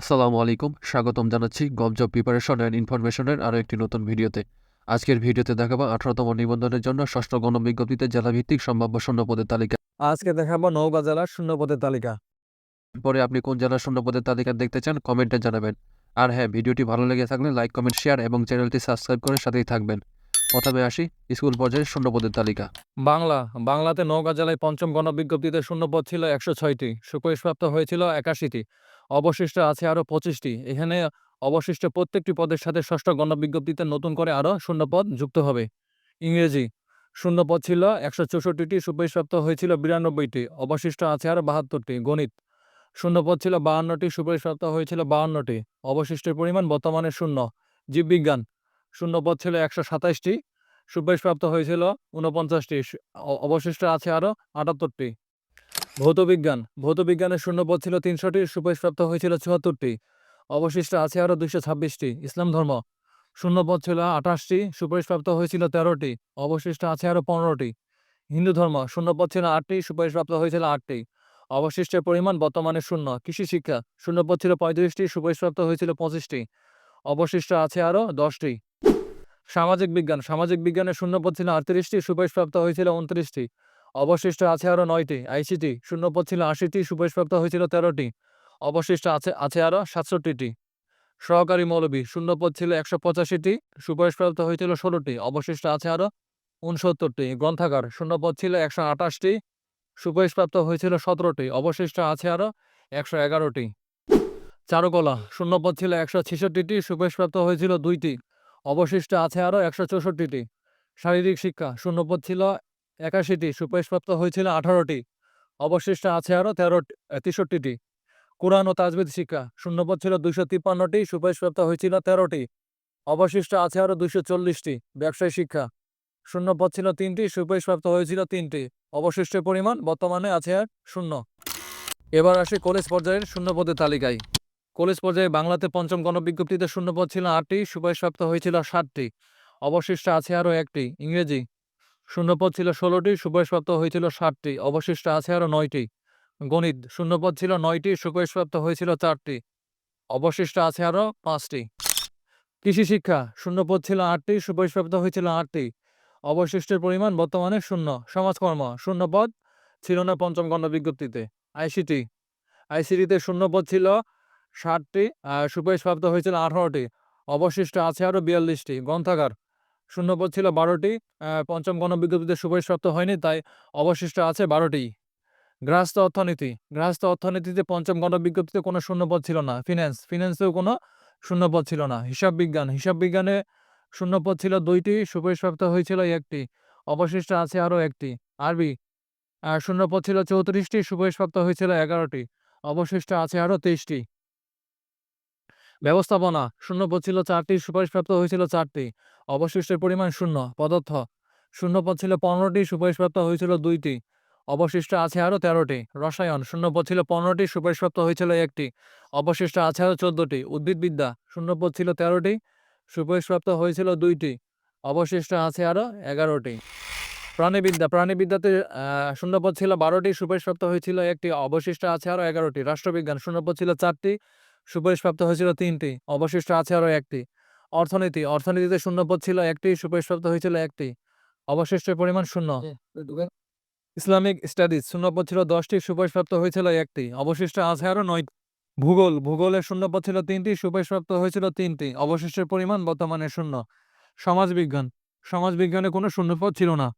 আসসালামু আলাইকুম স্বাগতম জানাচ্ছি গবজব প্রিপারেশন অ্যান্ড ইনফরমেশনের আরও একটি নতুন ভিডিওতে। আজকের ভিডিওতে দেখাবো আঠারোতম নিবন্ধনের জন্য ষষ্ঠ গণবিজ্ঞপ্তিতে জেলাভিত্তিক সম্ভাব্য শূন্যপদের তালিকা। আজকে দেখাবো নওগাঁ জেলার শূন্যপদের তালিকা। পরে আপনি কোন জেলার শূন্যপদের তালিকা দেখতে চান কমেন্টে জানাবেন। আর হ্যাঁ ভিডিওটি ভালো লেগে থাকলে লাইক কমেন্ট শেয়ার এবং চ্যানেলটি সাবস্ক্রাইব করে সাথেই থাকবেন। প্রথমে আসি, স্কুল পর্যায়ে শূন্যপদের তালিকা। বাংলা, বাংলাতে নওগাঁ জেলায় পঞ্চম গণবিজ্ঞপ্তিতে শূন্যপদ ছিল একশো ছয়টি সুপারিশপ্রাপ্ত হয়েছিল একাশিটি, অবশিষ্ট আছে আরও পঁচিশটি। এখানে অবশিষ্ট প্রত্যেকটি পদের সাথে ষষ্ঠ গণবিজ্ঞপ্তিতে নতুন করে আরও শূন্যপদ যুক্ত হবে। ইংরেজি, শূন্যপদ ছিল একশো চৌষট্টিটি সুপারিশপ্রাপ্ত হয়েছিল বিরানব্বইটি, অবশিষ্ট আছে আরও বাহাত্তরটি, গণিত। শূন্যপদ ছিল বাহান্নটি সুপারিশপ্রাপ্ত হয়েছিল বাহান্নটি, অবশিষ্টের পরিমাণ বর্তমানে শূন্য। জীববিজ্ঞান শূন্যপদ ছিল একশো সাতাইশটি। সুপারিশপ্রাপ্ত হয়েছিল ঊনপঞ্চাশটি। অবশিষ্ট আছে আরও আটাত্তরটি। ভৌতবিজ্ঞান ভৌতবিজ্ঞানের শূন্যপদ ছিল তিনশোটি সুপারিশপ্রাপ্ত হয়েছিল চুয়াত্তরটি। অবশিষ্ট আছে আরও দুইশো ছাব্বিশটি, ইসলাম ধর্ম। শূন্যপদ ছিল আঠাশটি সুপারিশপ্রাপ্ত হয়েছিল তেরোটি, অবশিষ্ট আছে আরও পনেরোটি। হিন্দু ধর্ম। শূন্যপদ ছিল আটটি সুপারিশপ্রাপ্ত হয়েছিল আটটি। অবশিষ্টের পরিমাণ বর্তমানে শূন্য। কৃষি শিক্ষা। শূন্যপদ ছিল পঁয়ত্রিশটি সুপারিশপ্রাপ্ত হয়েছিল পঁচিশটি। অবশিষ্ট আছে আরও দশটি। সামাজিক বিজ্ঞান, সামাজিক বিজ্ঞানের শূন্যপদ ছিল আটত্রিশটি, সুপারিশপ্রাপ্ত হয়েছিল উনত্রিশটি অবশিষ্ট আছে আরও নয়টি আইসিটি শূন্যপদ ছিল আশিটি, সুপারিশপ্রাপ্ত হয়েছিল তেরোটি। অবশিষ্ট আছে আছে আরও সাতষট্টিটি। সহকারী মৌলবী, শূন্যপদ ছিল একশো পঁচাশিটি, সুপারিশপ্রাপ্ত হয়েছিল ষোলোটি, অবশিষ্ট আছে আরও উনসত্তরটি। গ্রন্থাগার, শূন্যপদ ছিল একশো আঠাশটি, সুপারিশপ্রাপ্ত হয়েছিল সতেরোটি, অবশিষ্ট আছে আরও একশো এগারোটি। চারুকলা, শূন্যপদ ছিল একশো ছেষট্টিটি, সুপারিশপ্রাপ্ত হয়েছিল দুইটি। অবশিষ্ট আছে আরও একশো চৌষট্টিটি। শারীরিক শিক্ষা, শূন্যপদ ছিল একাশিটি, সুপারিশপ্রাপ্ত হয়েছিল আঠারোটি। অবশিষ্ট আছে আরও তেরো তেষট্টিটি। কোরআন ও তাজবিদ শিক্ষা, শূন্যপদ ছিল দুইশো তিপ্পান্নটি, সুপারিশপ্রাপ্ত হয়েছিল তেরোটি। অবশিষ্ট আছে আরও দুইশো চল্লিশটি, ব্যবসায় শিক্ষা, শূন্যপদ ছিল তিনটি, সুপারিশপ্রাপ্ত হয়েছিল তিনটি। অবশিষ্টের পরিমাণ বর্তমানে আছে আর শূন্য। এবার আসে কলেজ পর্যায়ের শূন্যপদের তালিকায়। কলেজ পর্যায়ে বাংলাতে পঞ্চম গণবিজ্ঞপ্তিতে শূন্যপদ ছিল আটটি, সুপারিশপ্রাপ্ত হয়েছিল সাতটি। অবশিষ্ট আছে আরও একটি, ইংরেজি। শূন্যপদ ছিল ষোলোটি, সুপারিশপ্রাপ্ত হয়েছিল ষাটটি। অবশিষ্ট আছে আরও নয়টি। গণিত, শূন্যপদ ছিল নয়টি, সুপারিশপ্রাপ্ত হয়েছিল চারটি। অবশিষ্ট আছে আরও পাঁচটি। কৃষি শিক্ষা, শূন্যপদ ছিল আটটি, সুপারিশপ্রাপ্ত হয়েছিল আটটি। অবশিষ্টের পরিমাণ বর্তমানে শূন্য। সমাজকর্ম, শূন্যপদ ছিল না পঞ্চম গণবিজ্ঞপ্তিতে। আইসিটি। আইসিটিতে শূন্যপদ ছিল ষাটটি সুপারিশপ্রাপ্ত হয়েছিল আঠারোটি, অবশিষ্ট আছে আরও বিয়াল্লিশটি, গ্রন্থাগার। শূন্যপদ ছিল বারোটি পঞ্চম গণবিজ্ঞপ্তিতে সুপারিশপ্রাপ্ত হয়নি, তাই অবশিষ্ট আছে বারোটি। গৃহস্থ অর্থনীতি, গৃহস্থ অর্থনীতিতে পঞ্চম গণবিজ্ঞপ্তিতে কোনো শূন্যপদ ছিল না। ফিন্যান্স, ফিন্যান্সেও কোনো শূন্যপদ ছিল না। হিসাব বিজ্ঞান, হিসাব বিজ্ঞানে শূন্যপদ ছিল দুইটি সুপারিশপ্রাপ্ত হয়েছিল একটি, অবশিষ্ট আছে আরও একটি। আরবি আর শূন্যপদ ছিল চৌত্রিশটি সুপারিশপ্রাপ্ত হয়েছিল এগারোটি, অবশিষ্ট আছে আরও তেইশটি। ব্যবস্থাপনা, শূন্য পদ ছিল চারটি, সুপারিশপ্রাপ্ত হয়েছিল চারটি, অবশিষ্টের পরিমাণ শূন্য, পদার্থ, শূন্য পদ ছিল পনেরোটি, সুপারিশপ্রাপ্ত হয়েছিল দুইটি, অবশিষ্ট আছে আরও তেরোটি, রসায়ন শূন্যপদ ছিল পনেরোটি, সুপারিশপ্রাপ্ত হয়েছিল একটি, অবশিষ্ট আছে আরও চোদ্দটি, উদ্ভিদবিদ্যা শূন্যপদ ছিল তেরোটি, সুপারিশপ্রাপ্ত হয়েছিল দুইটি, অবশিষ্ট আছে আরও এগারোটি। প্রাণীবিদ্যা, প্রাণীবিদ্যাতে শূন্যপদ ছিল বারোটি, সুপারিশপ্রাপ্ত হয়েছিল একটি, অবশিষ্ট আছে আরও এগারোটি, রাষ্ট্রবিজ্ঞান শূন্যপদ ছিল চারটি সুপারিশপ্রাপ্ত হয়েছিল তিনটি অবশিষ্ট আছে আরও একটি। অর্থনীতি অর্থনীতিতে শূন্যপদ ছিল একটি সুপারিশপ্রাপ্ত হয়েছিল একটি। অবশিষ্টের পরিমাণ শূন্য। ইসলামিক স্টাডিজ শূন্যপদ ছিল দশটি সুপারিশপ্রাপ্ত হয়েছিল একটি অবশিষ্ট আছে আরও নয় ভূগোল ভূগোলের শূন্যপদ ছিল তিনটি সুপারিশপ্রাপ্ত হয়েছিল তিনটি অবশিষ্টের পরিমাণ বর্তমানে শূন্য। সমাজবিজ্ঞান সমাজবিজ্ঞানে কোনো শূন্যপদ ছিল না।